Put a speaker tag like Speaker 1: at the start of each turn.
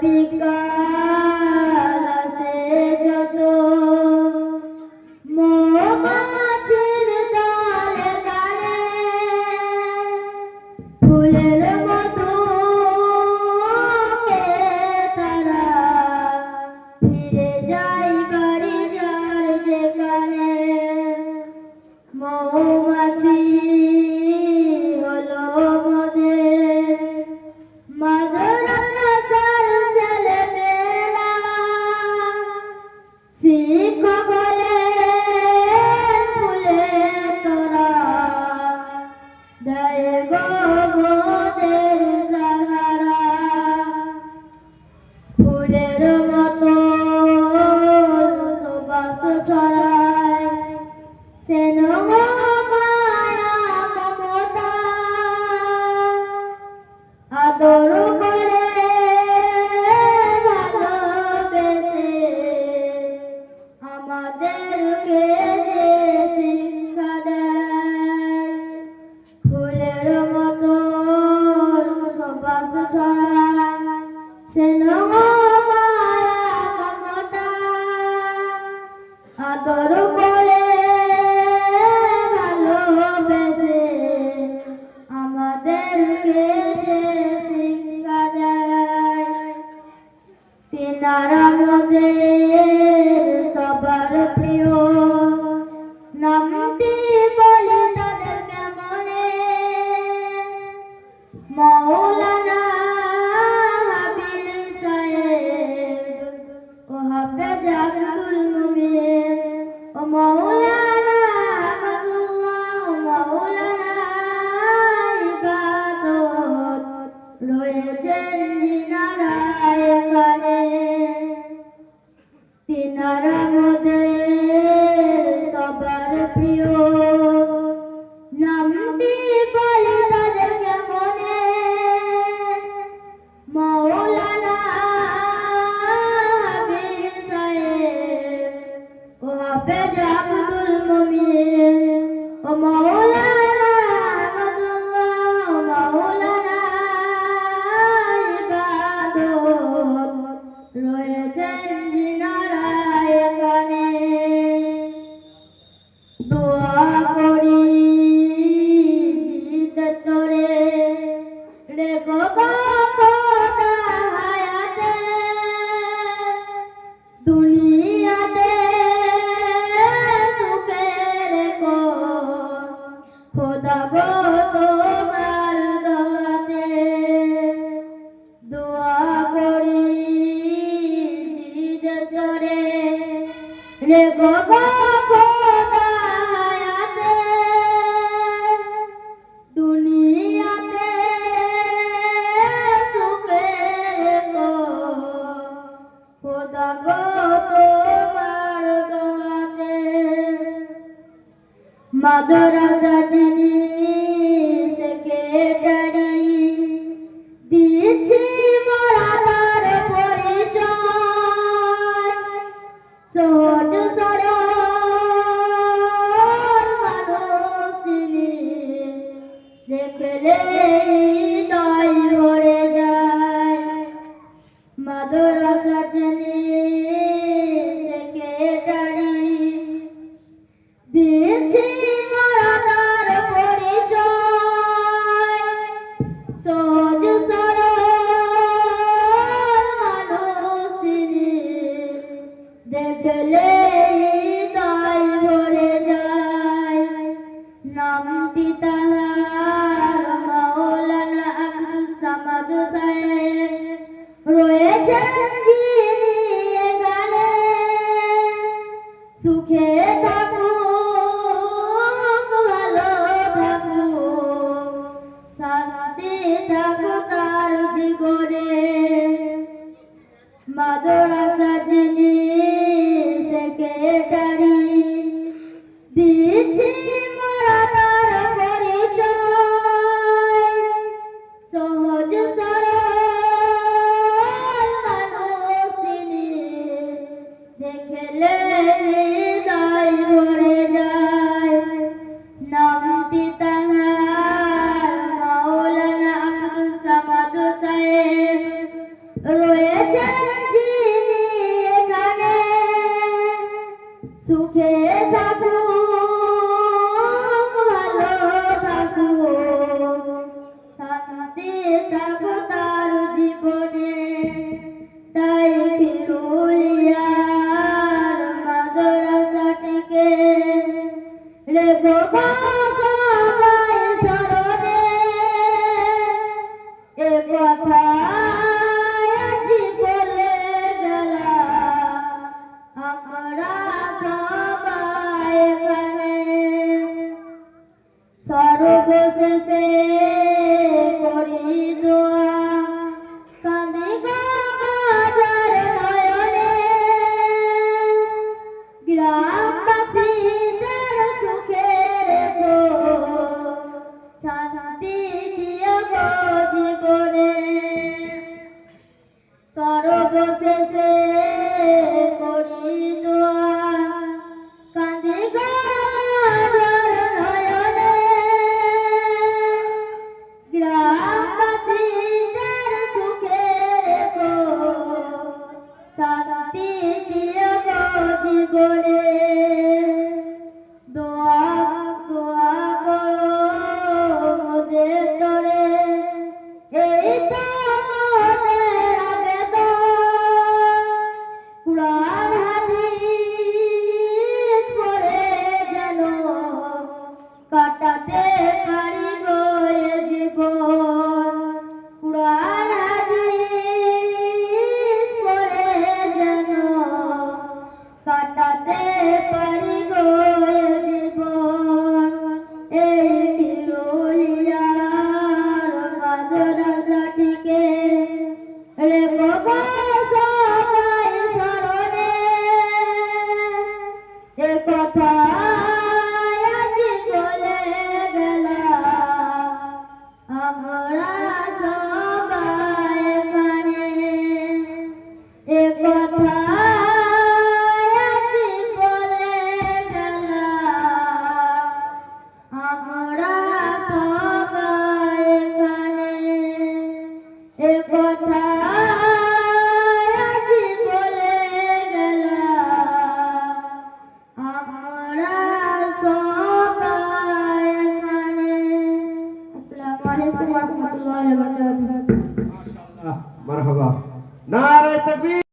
Speaker 1: Kartika Roda बदर रजनी से के डरई দিচ্ছি মোরা তার পরিচয়। সোট সরল মানুষ তিনি দেখলে হৃদয় ভরে যায়। মাদর সাজনী সেক্রেটারি দিচ্ছি সুখে থাকো। করে
Speaker 2: মারহাবা